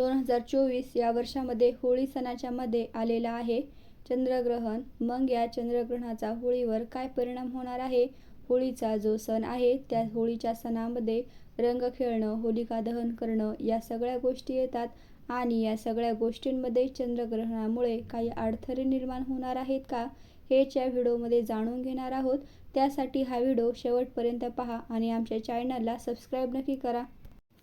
दोन हजार चोवीस या वर्षामध्ये होळी सणाच्या मध्ये आलेला आहे. चंद्रग्रहण मग या चंद्रग्रहणाचा होळीवर काय परिणाम होणार आहे? होळीचा जो सण आहे त्या होळीच्या सणामध्ये रंग खेळणं होलिका दहन करणं या सगळ्या गोष्टी येतात आणि या सगळ्या गोष्टींमध्ये चंद्रग्रहणामुळे काही अडथळे निर्माण होणार आहेत का? हेच या व्हिडिओमध्ये जाणून घेणार आहोत. त्यासाठी हा व्हिडिओ शेवटपर्यंत पहा आणि आमच्या चॅनलला सबस्क्राईब नक्की करा.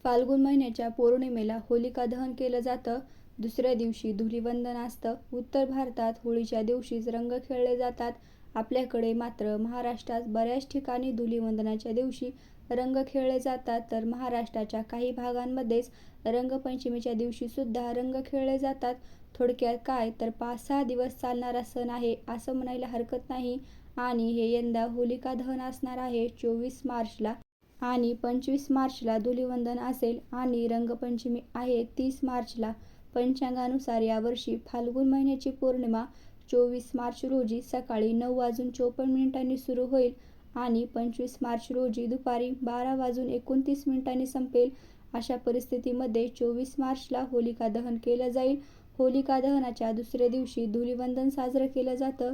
फाल्गुन महिन्याच्या पौर्णिमेला होलिका दहन केलं जातं. दुसऱ्या दिवशी धुलिवंदन असतं. उत्तर भारतात होळीच्या दिवशीच रंग खेळले जातात. आपल्याकडे मात्र महाराष्ट्रात बऱ्याच ठिकाणी धुलिवंदनाच्या दिवशी रंग खेळले जातात. तर महाराष्ट्राच्या काही भागांमध्येच रंगपंचमीच्या दिवशी सुद्धा रंग खेळले जातात. थोडक्यात काय? तर पाच सहा दिवस चालणारा सण आहे असं म्हणायला हरकत नाही. आणि हे यंदा होलिका दहन असणार आहे. चोवीस मार्चला आणि पंचवीस मार्चला धुलिवंदन असेल आणि रंगपंचमी आहे तीस मार्चला पंचांगानुसार यावर्षी फाल्गुन महिन्याची पौर्णिमा चोवीस मार्च रोजी सकाळी नऊ वाजून चोपन्न मिनिटांनी सुरू होईल आणि पंचवीस मार्च रोजी दुपारी बारा वाजून एकोणतीस मिनिटांनी संपेल. अशा परिस्थितीमध्ये चोवीस मार्चला होलिका दहन केलं जाईल. होलिका दहनाच्या दुसऱ्या दिवशी धुलिवंदन साजरं केलं जातं.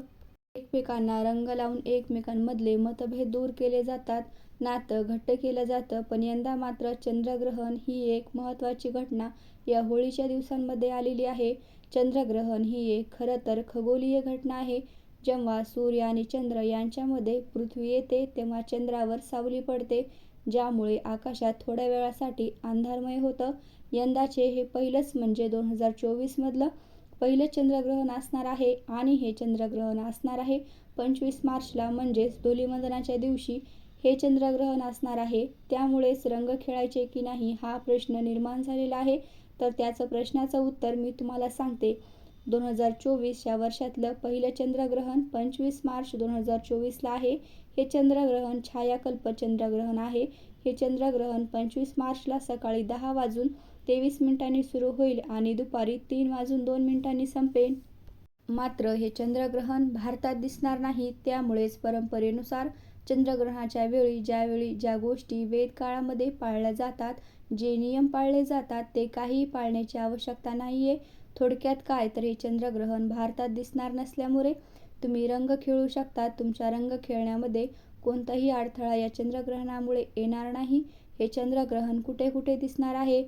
एकमेकांना रंग लावून एकमेकांमधले मतभेद दूर केले जातात. नातं घट्ट केलं जातं पण यंदा मात्र चंद्रग्रहण ही एक महत्त्वाची घटना या होळीच्या दिवसांमध्ये आलेली आहे. चंद्रग्रहण ही एक खरं तर खगोलीय घटना आहे. जेव्हा सूर्य आणि चंद्र यांच्यामध्ये पृथ्वी येते तेव्हा चंद्रावर सावली पडते ज्यामुळे आकाशात थोड्या वेळासाठी अंधारमय होतं. यंदाचे हे पहिलंच म्हणजे दोन हजार चोवीसमधलं पहिलं चंद्रग्रहण असणार आहे आणि हे चंद्रग्रहण असणार आहे. पंचवीस मार्चला म्हणजेच धुलीवंदनाच्या दिवशी हे चंद्रग्रहण असणार आहे. त्यामुळेच रंग खेळायचे की नाही हा प्रश्न निर्माण झालेला आहे. तर त्याचं प्रश्नाचं उत्तर मी तुम्हाला सांगते. दोन हजार चोवीस या वर्षातलं पहिलं चंद्रग्रहण पंचवीस मार्च दोन हजार चोवीसला आहे. हे चंद्रग्रहण छायाकल्प चंद्रग्रहण आहे. हे चंद्रग्रहण पंचवीस मार्चला सकाळी दहा वाजून तेवीस मिनिटांनी सुरू होईल आणि दुपारी तीन वाजून दोन मिनिटांनी संपेल मात्र हे चंद्रग्रहण भारतात दिसणार नाही त्यामुळेच परंपरेनुसार चंद्रग्रहणाच्या वेळी ज्यावेळी ज्या गोष्टी वेदकाळामध्ये पाळल्या जातात जे नियम पाळले जातात ते काहीही पाळण्याची आवश्यकता नाही आहे थोडक्यात काय तर हे चंद्रग्रहण भारतात दिसणार नसल्यामुळे तुम्ही रंग खेळू शकता. तुमच्या रंग खेळण्यामध्ये कोणताही अडथळा या चंद्रग्रहणामुळे येणार नाही. हे चंद्रग्रहण कुठे कुठे दिसणार आहे?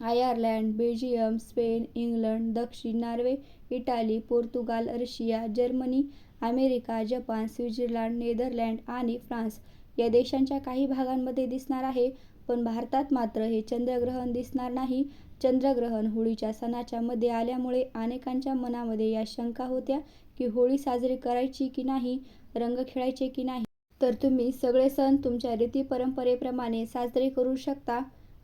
आयर्लंड बेल्जियम स्पेन इंग्लंड दक्षिण Norway Italy Portugal Russia Germany America Japan Switzerland Netherlands आणि फ्रान्स या देशांच्या काही भागांमध्ये दिसणार आहे. पण भारतात मात्र हे चंद्रग्रहण दिसणार नाही. चंद्रग्रहण होळीच्या सणाच्या मध्ये आल्यामुळे अनेकांच्या मनामध्ये या शंका होत्या की होळी साजरी करायची की नाही रंग खेळायचे की नाही? तर तुम्ही सगळे सण तुमच्या रीती परंपरेप्रमाणे साजरे करू शकता.